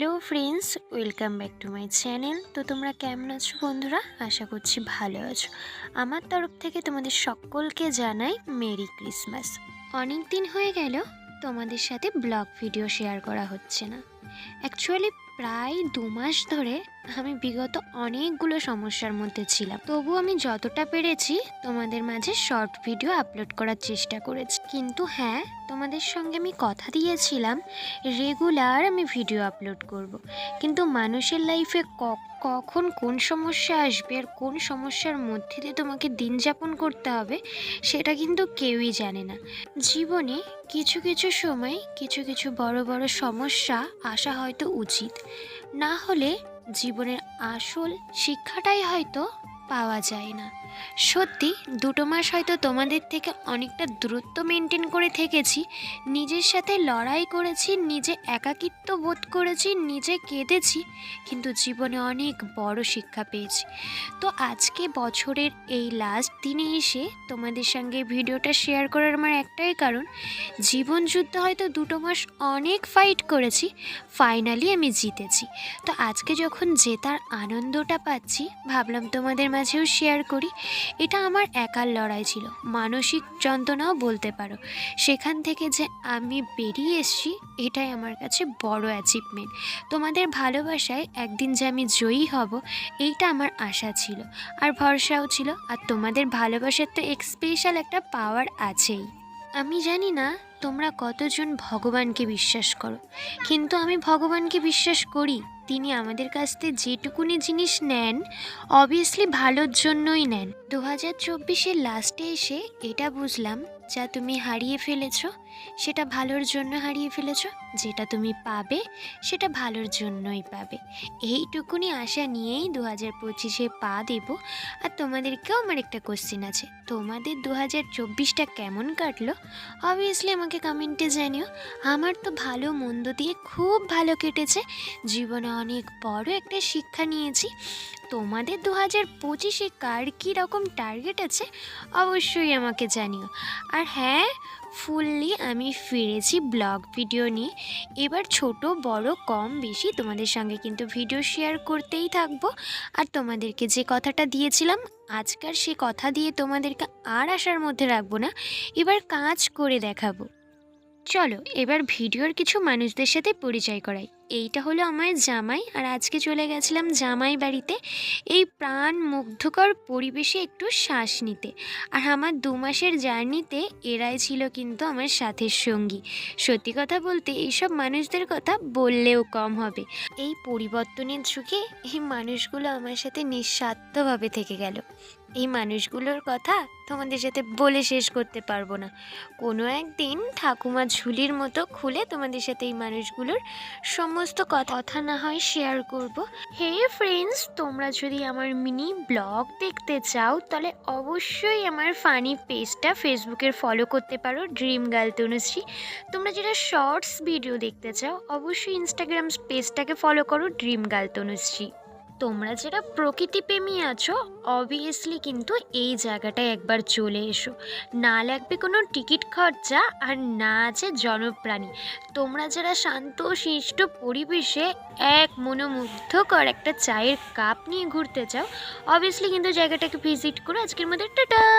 Hello friends, welcome back to my channel. তো তোমরা কেমন আছো বন্ধুরা? আশা করছি ভালো আছো। আমার তরফ থেকে তোমাদের সকলকে জানাই মেরি ক্রিসমাস। অনেক দিন হয়ে গেল, তোমাদের সাথে ব্লগ ভিডিও শেয়ার করা হচ্ছে না। অ্যাকচুয়ালি প্রায় দু মাস ধরে আমি বিগত অনেকগুলো সমস্যার মধ্যে ছিলাম। তবু আমি যতটা পেরেছি তোমাদের মাঝে শর্ট ভিডিও আপলোড করার চেষ্টা করেছি। কিন্তু হ্যাঁ তোমাদের সঙ্গে আমি কথা দিয়েছিলাম, রেগুলার আমি ভিডিও আপলোড করব। কিন্তু মানুষের লাইফে কখন কোন সমস্যা আসবে আর কোন সমস্যার মধ্যে দিয়ে তোমাকে দিন যাপন করতে হবে, সেটা কিন্তু কেউই জানে না। জীবনে কিছু কিছু সময় কিছু কিছু বড় বড় সমস্যা আসা হয়তো উচিত। না হলে জীবনের আসল শিক্ষাটাই হয়তো পাওয়া যায় না। সত্যি, দুটো মাস হয়তো তোমাদের থেকে অনেকটা দূরত্ব মেনটেন করে থেকেছি। নিজের সাথে লড়াই করেছি, নিজে একাকিত্ব বোধ করেছি, নিজে কেঁদেছি, কিন্তু জীবনে অনেক বড় শিক্ষা পেয়েছি। তো আজকে বছরের এই লাস্ট দিনে এসে তোমাদের সঙ্গে ভিডিওটা শেয়ার করার আমার একটাই কারণ, জীবন যুদ্ধ হয়তো দুটো মাস অনেক ফাইট করেছি ফাইনালি আমি জিতেছি। তো আজকে যখন জেতার আনন্দটা পাচ্ছি, ভাবলাম তোমাদের মাঝেও শেয়ার করি, এটা আমার একার লড়াই ছিল। মানসিক যন্ত্রণাও বলতে পারো। সেখান থেকে যে আমি বেরিয়ে এসছি, এটাই আমার কাছে বড় অ্যাচিভমেন্ট তোমাদের ভালোবাসায় একদিন যে আমি জয়ী হব, এইটা আমার আশা ছিল। আর ভরসাও ছিল। আর তোমাদের ভালোবাসার তো এক স্পেশাল একটা পাওয়ার আছেই। আমি জানি না তোমরা কতজন ভগবানকে বিশ্বাস করো, কিন্তু আমি ভগবানকে বিশ্বাস করি। তিনি আমাদের কাছ থেকে যেটুকুনি জিনিস নেন অবভিয়াসলি ভালোর জন্যই নেন। দু হাজার চব্বিশের লাস্টে এসে এটা বুঝলাম যা তুমি হারিয়ে ফেলেছ, সেটা ভালোর জন্য হারিয়ে ফেলেছো, যেটা তুমি পাবে, সেটা ভালোর জন্যই পাবে। এইটুকুনি আশা নিয়েই দু হাজার পঁচিশে পা দেব। আর তোমাদেরকেও আমার একটা কোশ্চেন আছে, তোমাদের দু হাজার চব্বিশটা কেমন কাটলো? অবভিয়াসলি আমাকে কমেন্টে জানিও, আমার তো ভালো মন্দ দিয়ে খুব ভালো কেটেছে। জীবনে অনেক বড় একটা শিক্ষা নিয়েছি। তোমাদের দু হাজার পঁচিশে কার কী রকম টার্গেট আছে, অবশ্যই আমাকে জানিও। আর হ্যাঁ ফুললি আমি ফিরেছি ব্লগ ভিডিও নিয়ে। এবার ছোট, বড়, কম, বেশি তোমাদের সঙ্গে কিন্তু ভিডিও শেয়ার করতেই থাকব। আর তোমাদেরকে যে কথাটা দিয়েছিলাম, আজকার সে কথা দিয়ে তোমাদেরকে আর আসার মধ্যে রাখব না, এবার কাজ করে দেখাবো। চলো, এবার ভিডিওর কিছু মানুষদের সাথে পরিচয় করাই। এইটা হলো আমার জামাই। আর আজকে চলে গেছিলাম জামাই বাড়িতে। এই প্রাণ মুগ্ধকর পরিবেশে একটু শ্বাস নিতে। আর আমার দু মাসের জার্নিতে এরাই ছিল কিন্তু আমার সাথের সঙ্গী। সত্যি কথা বলতে এইসব মানুষদের কথা বললেও কম হবে। এই পরিবর্তনের যুগে এই মানুষগুলো আমার সাথে নিঃস্বার্থভাবে থেকে গেল। এই মানুষগুলোর কথা তোমাদের সাথে বলে শেষ করতে পারব না। কোনো একদিন ঠাকুমা ঝুলির মতো খুলে তোমাদের সাথে এই মানুষগুলোর সমস্ত কথা না হয় শেয়ার করব। হে ফ্রেন্ডস তোমরা যদি আমার মিনি ব্লগ দেখতে চাও, তাহলে অবশ্যই আমার ফানি পেজটা ফেসবুকের ফলো করতে পারো ড্রিম গার্ল তনুশ্রী তোমরা যেটা শর্টস ভিডিও দেখতে চাও, অবশ্যই ইনস্টাগ্রাম পেজটাকে ফলো করো ড্রিম গার্ল তনুশ্রী তোমরা যারা প্রকৃতি প্রেমী আছো অবভিয়াসলি কিন্তু এই জায়গাটায় একবার চলে এসো। না লাগবে কোনো টিকিট খরচা আর না আছে জনপ্রাণী। তোমরা যারা শান্ত, শিষ্ট পরিবেশে এক মনোমুগ্ধকর একটা চায়ের কাপ নিয়ে ঘুরতে চাও অবভিয়াসলি কিন্তু জায়গাটাকে ভিজিট করো। আজকের মধ্যে টাটা!